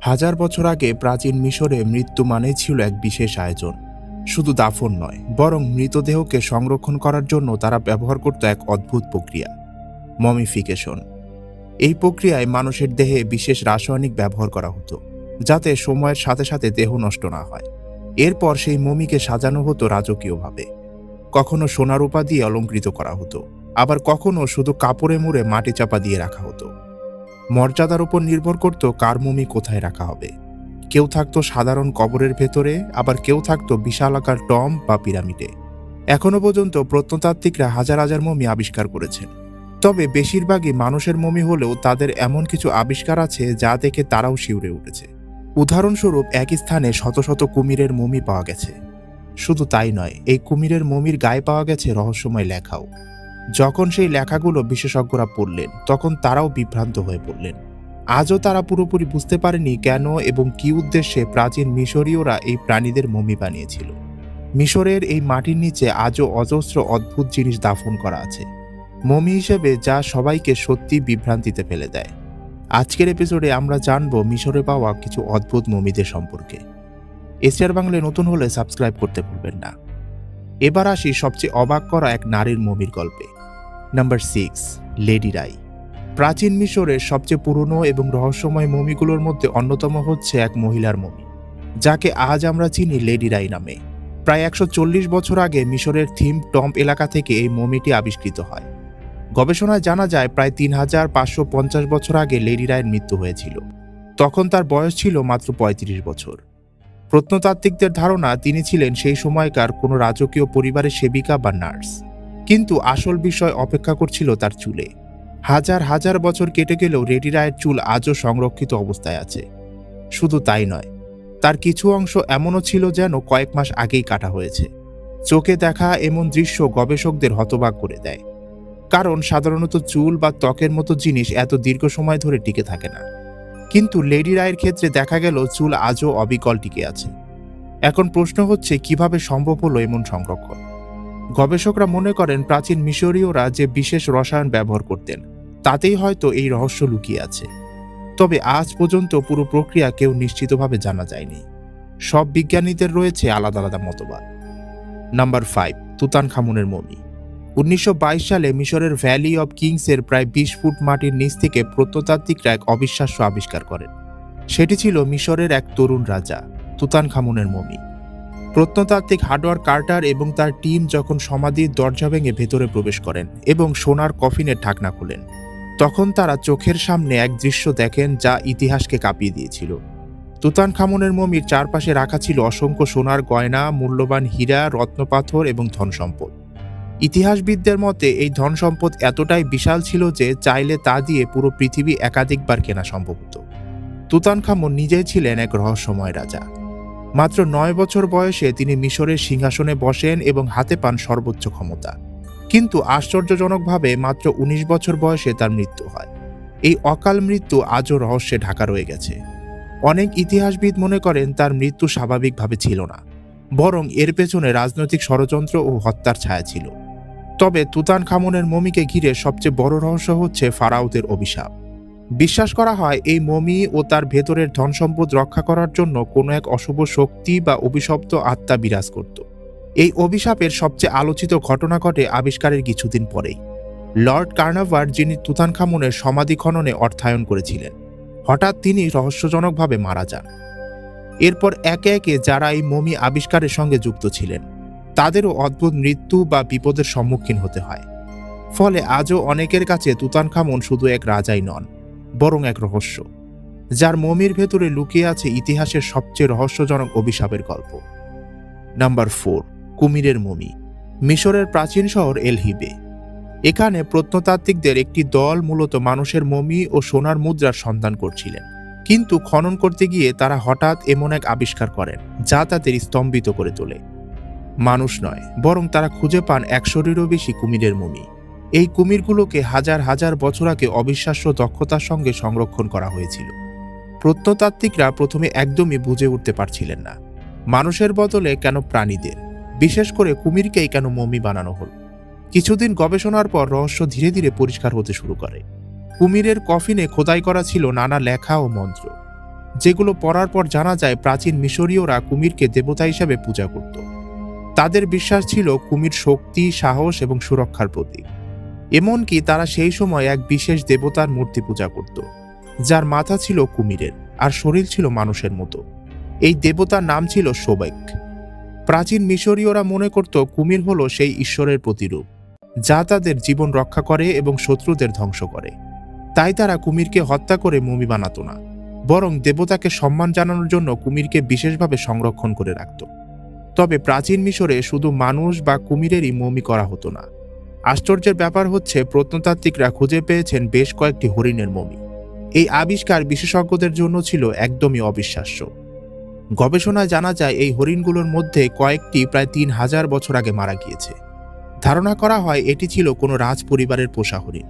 হাজার বছর আগে প্রাচীন মিশরে মৃত্যু মানেই ছিল এক বিশেষ আয়োজন। শুধু দাফন নয়, বরং মৃতদেহকে সংরক্ষণ করার জন্য তারা ব্যবহার করত এক অদ্ভুত প্রক্রিয়া, মমিফিকেশন। এই প্রক্রিয়ায় মানুষের দেহে বিশেষ রাসায়নিক ব্যবহার করা হতো, যাতে সময়ের সাথে সাথে দেহ নষ্ট না হয়। এরপর সেই মমিকে সাজানো হতো রাজকীয়ভাবে। কখনো সোনারূপা দিয়ে অলঙ্কৃত করা হতো, আবার কখনো শুধু কাপড়ে মুড়ে মাটি চাপা দিয়ে রাখা হতো। মর্যাদার উপর নির্ভর করত কার মমি কোথায় রাখা হবে। কেউ থাকতো সাধারণ কবরের ভেতরে, আবার কেউ থাকতো বিশালাকার টম বা পিরামিডে। এখনও পর্যন্ত প্রত্নতাত্ত্বিকরা হাজার হাজার মমি আবিষ্কার করেছেন। তবে বেশিরভাগই মানুষের মমি হলেও তাদের এমন কিছু আবিষ্কার আছে যা দেখে তারাও শিউরে উঠেছে। উদাহরণস্বরূপ, এক স্থানে শত শত কুমিরের মমি পাওয়া গেছে। শুধু তাই নয়, এই কুমিরের মমির গায়ে পাওয়া গেছে রহস্যময় লেখাও। যখন সেই লেখাগুলো বিশেষজ্ঞরা পড়লেন, তখন তারাও বিভ্রান্ত হয়ে পড়লেন। আজও তারা পুরোপুরি বুঝতে পারেনি কেন এবং কি উদ্দেশ্যে প্রাচীন মিশরীয়রা এই প্রাণীদের মমি বানিয়েছিল। মিশরের এই মাটির নিচে আজও অজস্র অদ্ভুত জিনিস দাফন করা আছে। মমি হিসেবে যা সবাইকে সত্যি বিভ্রান্তিতে ফেলে দেয়। আজকের এপিসোডে আমরা জানব মিশরে পাওয়া কিছু অদ্ভুত মমিদের সম্পর্কে। এশিয়ার বাংলায় নতুন হলে সাবস্ক্রাইব করতে ভুলবেন না। এবার আসি সবচেয়ে অবাক করা এক নারীর মমির গল্পে। Number six, lady Rai. প্রাচীন মিশরের সবচেয়ে পুরনো এবং রহস্যময় মমিগুলোর মধ্যে অন্যতম হচ্ছে এক মহিলার মমি যাকে আজ আমরা চিনি লেডি রাই নামে। প্রায় একশো চল্লিশ বছর আগে মিশরের থিম টম্প এলাকা থেকে এই মমিটি আবিষ্কৃত হয়। গবেষণায় জানা যায় প্রায় তিন হাজার পাঁচশো পঞ্চাশ বছর আগে লেডি রায়ের মৃত্যু হয়েছিল। তখন তার বয়স ছিল মাত্র পঁয়ত্রিশ বছর। প্রত্নতাত্ত্বিকদের ধারণা তিনি ছিলেন সেই সময়কার কোনো রাজকীয় পরিবারের সেবিকা বা নার্স। কিন্তু আসল বিষয় অপেক্ষা করছিল তার চুলে। হাজার হাজার বছর কেটে গেলেও রেডি রায়ের চুল আজও সংরক্ষিত অবস্থায় আছে। শুধু তাই নয়, তার কিছু অংশ এমনও ছিল যেন কয়েক মাস আগেই কাটা হয়েছে। চোখে দেখা এমন দৃশ্য গবেষকদের হতবাক করে দেয়। কারণ সাধারণত চুল বা ত্বকের মতো জিনিস এত দীর্ঘ সময় ধরে টিকে থাকে না। কিন্তু লেডি রায়ের ক্ষেত্রে দেখা গেল চুল আজও অবিকল টিকে আছে। এখন প্রশ্ন হচ্ছে, কীভাবে সম্ভব হলো এমন সংরক্ষণ? গবেষকরা মনে করেন, প্রাচীন মিশরীয়রা যে বিশেষ রসায়ন ব্যবহার করতেন, তাতেই হয়তো এই রহস্য লুকিয়ে আছে। তবে আজ পর্যন্ত পুরো প্রক্রিয়া কেউ নিশ্চিতভাবে জানা যায়নি। সব বিজ্ঞানীদের রয়েছে আলাদা আলাদা মতবাদ। নাম্বার ফাইভ তুতান খামুনের মমি। উনিশশো বাইশ সালে মিশরের ভ্যালি অব কিংসের প্রায় বিশ ফুট মাটির নিচ থেকে প্রত্নতাত্ত্বিকরা এক অবিশ্বাস্য আবিষ্কার করেন। সেটি ছিল মিশরের এক তরুণ রাজা তুতান খামুনের মমি। প্রত্নতাত্ত্বিক হার্ডওয়ার কার্টার এবং তার টিম যখন সমাধির দরজা ভেঙে ভেতরে প্রবেশ করেন এবং সোনার কফিনের ঢাকনা খুলেন, তখন তারা চোখের সামনে এক দৃশ্য দেখেন যা ইতিহাসকে কাঁপিয়ে দিয়েছিল। তুতান খামুনের মমির চারপাশে রাখা ছিল অসংখ্য সোনার গয়না, মূল্যবান হীরা, রত্নপাথর এবং ধনসম্পদ। ইতিহাসবিদদের মতে, এই ধন সম্পদ এতটাই বিশাল ছিল যে চাইলে তা দিয়ে পুরো পৃথিবী একাধিকবার কেনা সম্ভব হতো তুতান খামুন নিজেই ছিলেন এক রহস্যময় রাজা। মাত্র নয় বছর বয়সে তিনি মিশরের সিংহাসনে বসেন এবং হাতে পান সর্বোচ্চ ক্ষমতা। কিন্তু আশ্চর্যজনকভাবে মাত্র ১৯ বছর বয়সে তার মৃত্যু হয়। এই অকাল মৃত্যু আজও রহস্যে ঢাকা রয়ে গেছে। অনেক ইতিহাসবিদ মনে করেন তার মৃত্যু স্বাভাবিকভাবে ছিল না, বরং এর পেছনে রাজনৈতিক ষড়যন্ত্র ও হত্যার ছায়া ছিল। তবে তুতান খামনের মমিকে ঘিরে সবচেয়ে বড় রহস্য হচ্ছে ফারাউদের অভিশাপ। বিশ্বাস করা হয়, এই মমি ও তার ভেতরের ধন সম্পদ রক্ষা করার জন্য কোনো এক অশুভ শক্তি বা অভিশপ্ত আত্মা বিরাজ করত। এই অভিশাপের সবচেয়ে আলোচিত ঘটনা ঘটে আবিষ্কারের কিছুদিন পরেই। লর্ড কার্নাভার, যিনি তুতান খামুনের সমাধি খননে অর্থায়ন করেছিলেন, হঠাৎ তিনি রহস্যজনকভাবে মারা যান। এরপর একে একে যারা এই মমি আবিষ্কারের সঙ্গে যুক্ত ছিলেন তাদেরও অদ্ভুত মৃত্যু বা বিপদের সম্মুখীন হতে হয়। ফলে আজও অনেকের কাছে তুতান খামুন শুধু এক রাজাই নন, বরং এক রহস্য, যার মমির ভেতরে লুকিয়ে আছে ইতিহাসের সবচেয়ে রহস্যজনক অভিশাপের গল্প। নাম্বার ফোর, কুমিরের মমি, মিশরের প্রাচীন শহর এলহিবে। এখানে প্রত্নতাত্ত্বিকদের একটি দল মূলত মানুষের মমি ও সোনার মুদ্রার সন্ধান করছিলেন, কিন্তু খনন করতে গিয়ে তারা হঠাৎ এমন এক আবিষ্কার করেন, যা তাদের স্তম্ভিত করে তোলে। মানুষ নয়, বরং তারা খুঁজে পান একশোটিরও বেশি কুমিরের মমি। এই কুমিরগুলোকে হাজার হাজার বছর আগে অবিশ্বাস্য দক্ষতার সঙ্গে সংরক্ষণ করা হয়েছিল। প্রত্নতাত্ত্বিকরা প্রথমে একদমই বুঝে উঠতে পারছিলেন না। মানুষের বদলে কেন প্রাণীদের? বিশেষ করে কুমিরকেই কেন মমি বানানো হল? কিছুদিন গবেষণার পর রহস্য ধীরে ধীরে পরিষ্কার হতে শুরু করে। কুমিরের কফিনে খোদাই করা ছিল নানা লেখা ও মন্ত্র। যেগুলো পড়ার পর জানা যায় প্রাচীন মিশরীয়রা কুমিরকে দেবতা হিসাবে পূজা করত। তাদের বিশ্বাস ছিল কুমির শক্তি, সাহস এবং সুরক্ষার প্রতীক। এমনকি তারা সেই সময় এক বিশেষ দেবতার মূর্তি পূজা করত, যার মাথা ছিল কুমিরের আর শরীর ছিল মানুষের মতো। এই দেবতার নাম ছিল সোবেক। প্রাচীন মিশরীয়রা মনে করত কুমির হলো সেই ঈশ্বরের প্রতিরূপ, যা তাদের জীবন রক্ষা করে এবং শত্রুদের ধ্বংস করে। তাই তারা কুমিরকে হত্যা করে মমি বানাত না, বরং দেবতাকে সম্মান জানানোর জন্য কুমিরকে বিশেষভাবে সংরক্ষণ করে রাখত। তবে প্রাচীন মিশরে শুধু মানুষ বা কুমিরেরই মমি করা হতো না। আশ্চর্যের ব্যাপার হচ্ছে, প্রত্নতাত্ত্বিকরা খুঁজে পেয়েছেন বেশ কয়েকটি হরিণের মমি। এই আবিষ্কার বিশেষজ্ঞদের জন্য ছিল একদমই অবিশ্বাস্য। গবেষণায় জানা যায়, এই হরিণগুলোর মধ্যে কয়েকটি প্রায় তিন হাজার বছর আগে মারা গিয়েছে। ধারণা করা হয়, এটি ছিল কোনো রাজ পরিবারের পোষা হরিণ।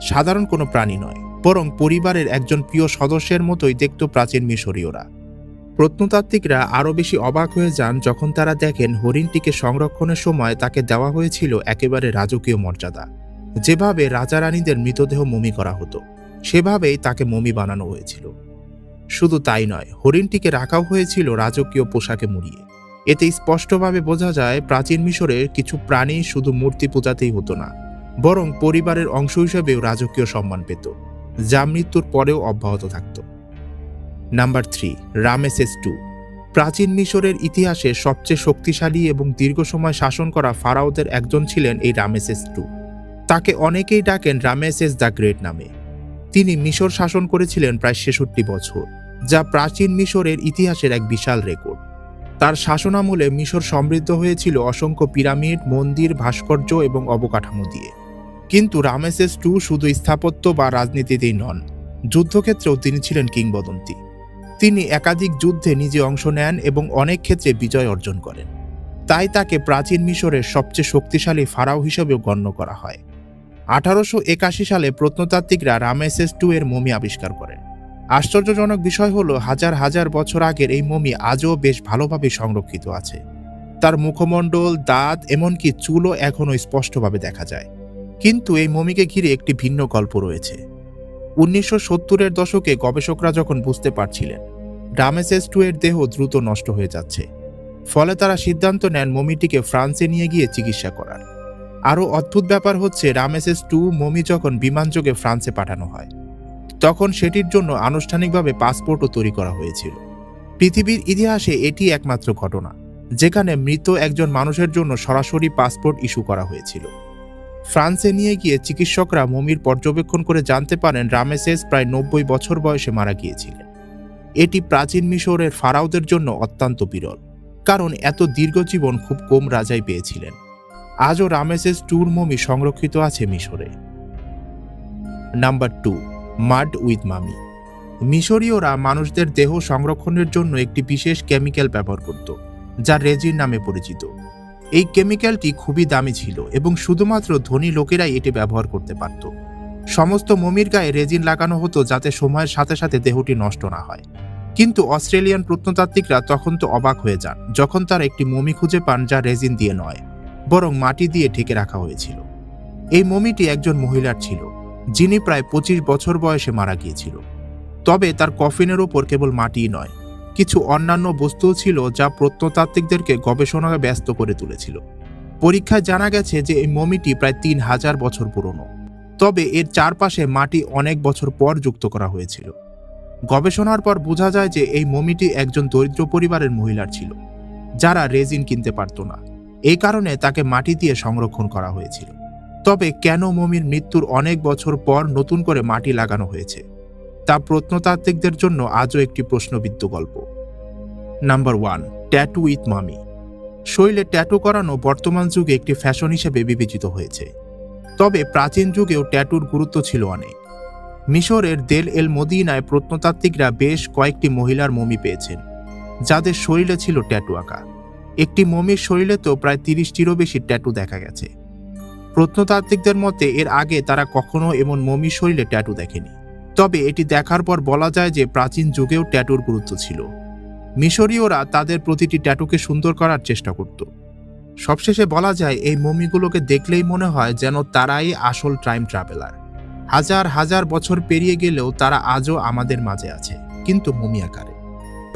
সাধারণ কোনো প্রাণী নয়, বরং পরিবারের একজন প্রিয় সদস্যের মতোই দেখত প্রাচীন মিশরীয়রা। প্রত্নতাত্ত্বিকরা আরও বেশি অবাক হয়ে যান যখন তারা দেখেন হরিণটিকে সংরক্ষণের সময় তাকে দেওয়া হয়েছিল একেবারে রাজকীয় মর্যাদা। যেভাবে রাজা রানীদের মৃতদেহ মমি করা হতো, সেভাবেই তাকে মমি বানানো হয়েছিল। শুধু তাই নয়, হরিণটিকে রাখাও হয়েছিল রাজকীয় পোশাকে মুড়িয়ে। এতে স্পষ্টভাবে বোঝা যায় প্রাচীন মিশরের কিছু প্রাণী শুধু মূর্তি পূজাতেই হতো না, বরং পরিবারের অংশ হিসেবেও রাজকীয় সম্মান পেত, যা মৃত্যুর পরেও অব্যাহত থাকত। Number three, Rameses two. প্রাচীন মিশরের ইতিহাসে সবচেয়ে শক্তিশালী এবং দীর্ঘ সময় শাসন করা ফারাওদের একজন ছিলেন এই রামেসেস টু। তাকে অনেকেই ডাকেন রামেসেস দ্য গ্রেট নামে। তিনি মিশর শাসন করেছিলেন প্রায় ছেষট্টি বছর, যা প্রাচীন মিশরের ইতিহাসের এক বিশাল রেকর্ড। তার শাসনামলে মিশর সমৃদ্ধ হয়েছিল অসংখ্য পিরামিড, মন্দির, ভাস্কর্য এবং অবকাঠামো দিয়ে। কিন্তু রামেসেস টু শুধু স্থাপত্য বা রাজনীতিতেই নন, যুদ্ধক্ষেত্রেও তিনি ছিলেন কিংবদন্তি। তিনি একাধিক যুদ্ধে নিজে অংশ নেন এবং অনেক ক্ষেত্রে বিজয় অর্জন করেন। তাই তাকে প্রাচীন মিশরের সবচেয়ে শক্তিশালী ফারাও হিসেবেও গণ্য করা হয়। আঠারোশো একাশি সালে প্রত্নতাত্ত্বিকরা রামেসেস টু এর মমি আবিষ্কার করেন। আশ্চর্যজনক বিষয় হলো, হাজার হাজার বছর আগের এই মমি আজও বেশ ভালোভাবে সংরক্ষিত আছে। তার মুখমণ্ডল, দাঁত, এমনকি চুলও এখনও স্পষ্টভাবে দেখা যায়। কিন্তু এই মমিকে ঘিরে একটি ভিন্ন গল্প রয়েছে। উনিশশো সত্তরের দশকে গবেষকরা যখন বুঝতে পারছিলেন, রামেসেস টু এর দেহ দ্রুত নষ্ট হয়ে যাচ্ছে, ফলে তারা সিদ্ধান্ত নেন মমিটিকে ফ্রান্সে নিয়ে গিয়ে চিকিৎসা করার। আরও অদ্ভুত ব্যাপার হচ্ছে, রামেসেস টু মমি যখন বিমানযোগে ফ্রান্সে পাঠানো হয়, তখন সেটির জন্য আনুষ্ঠানিকভাবে পাসপোর্টও তৈরি করা হয়েছিল। পৃথিবীর ইতিহাসে এটি একমাত্র ঘটনা, যেখানে মৃত একজন মানুষের জন্য সরাসরি পাসপোর্ট ইস্যু করা হয়েছিল। ফ্রান্সে নিয়ে গিয়ে চিকিৎসকরা মমির পর্যবেক্ষণ করে জানতে পারেন রামেসেস প্রায় নব্বই বছর বয়সে মারা গিয়েছিলেন। এটি প্রাচীন মিশরের ফারাওদের জন্য অত্যন্ত বিরল, কারণ এত দীর্ঘ জীবন খুব কম রাজাই পেয়েছিলেন। আজও রামেসেস টুর মমি সংরক্ষিত আছে মিশরে। নাম্বার টু, মাড উইথ মামি। মিশরীয়রা মানুষদের দেহ সংরক্ষণের জন্য একটি বিশেষ কেমিক্যাল ব্যবহার করত, যা রেজিন নামে পরিচিত। এই কেমিক্যালটি খুবই দামি ছিল এবং শুধুমাত্র ধনী লোকেরাই এটি ব্যবহার করতে পারত। সমস্ত মমির গায়ে রেজিন লাগানো হতো যাতে সময়ের সাথে সাথে দেহটি নষ্ট না হয়। কিন্তু অস্ট্রেলিয়ান প্রত্নতাত্ত্বিকরা তখন তো অবাক হয়ে যান যখন তারা একটি মমি খুঁজে পান যা রেজিন দিয়ে নয়, বরং মাটি দিয়ে ঢেকে রাখা হয়েছিল। এই মমিটি একজন মহিলার ছিল, যিনি প্রায় পঁচিশ বছর বয়সে মারা গিয়েছিল। তবে তার কফিনের ওপর কেবল মাটিই নয় কিছু অন্যান্য বস্তুও ছিল যা প্রত্নতাত্ত্বিকদেরকে গবেষণায় ব্যস্ত করে তুলেছিল। পরীক্ষায় জানা গেছে যে এই মমিটি প্রায় তিন হাজার বছর পুরনো। তবে এর চারপাশে মাটি অনেক বছর পর যুক্ত করা হয়েছিল। গবেষণার পর বোঝা যায় যে এই মমিটি একজন দরিদ্র পরিবারের মহিলার ছিল, যারা রেজিন কিনতে পারত না। এই কারণে তাকে মাটি দিয়ে সংরক্ষণ করা হয়েছিল। তবে কেন মমির মৃত্যুর অনেক বছর পর নতুন করে মাটি লাগানো হয়েছে? তা প্রত্নতাত্ত্বিকদের জন্য আজও একটি প্রশ্নবিদ্ধ গল্প। নাম্বার ওয়ান ট্যাটু উইথ মামি শৈলে ট্যাটু করানো বর্তমান যুগে একটি ফ্যাশন হিসেবে বিবেচিত হয়েছে। তবে প্রাচীন যুগেও ট্যাটুর গুরুত্ব ছিল অনেক। মিশরের দেল এল মদিনায় প্রত্নতাত্ত্বিকরা বেশ কয়েকটি মহিলার মমি পেয়েছেন, যাদের শরীরে ছিল ট্যাটু আঁকা। একটি মমির শরীরে তো প্রায় তিরিশটিরও বেশি ট্যাটু দেখা গেছে। প্রত্নতাত্ত্বিকদের মতে এর আগে তারা কখনো এমন মমির শরীরে ট্যাটু দেখেনি। তবে এটি দেখার পর বলা যায় যে প্রাচীন যুগেও ট্যাটুর গুরুত্ব ছিল। মিশরীয়রা তাদের প্রতিটি ট্যাটুকে সুন্দর করার চেষ্টা করত। সবশেষে বলা যায় এই মমিগুলোকে দেখলেই মনে হয় যেন তারাই আসল টাইম ট্রাভেলার। হাজার হাজার বছর পেরিয়ে গেলেও তারা আজও আমাদের মাঝে আছে, কিন্তু মমি আকারে।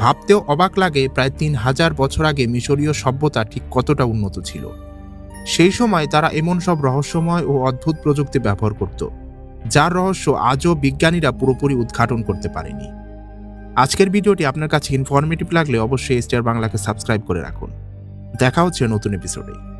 ভাবতেও অবাক লাগে, প্রায় তিন হাজার বছর আগে মিশরীয় সভ্যতা ঠিক কতটা উন্নত ছিল। সেই সময় তারা এমন সব রহস্যময় ও অদ্ভুত প্রযুক্তি ব্যবহার করত। যার রহস্য আজও বিজ্ঞানীরা পুরোপুরি উদ্ঘাটন করতে পারেনি। আজকের ভিডিওটি আপনার কাছে ইনফরমেটিভ লাগলে অবশ্যই স্টার বাংলাকে সাবস্ক্রাইব করে রাখুন। দেখা হচ্ছে নতুন এপিসোডে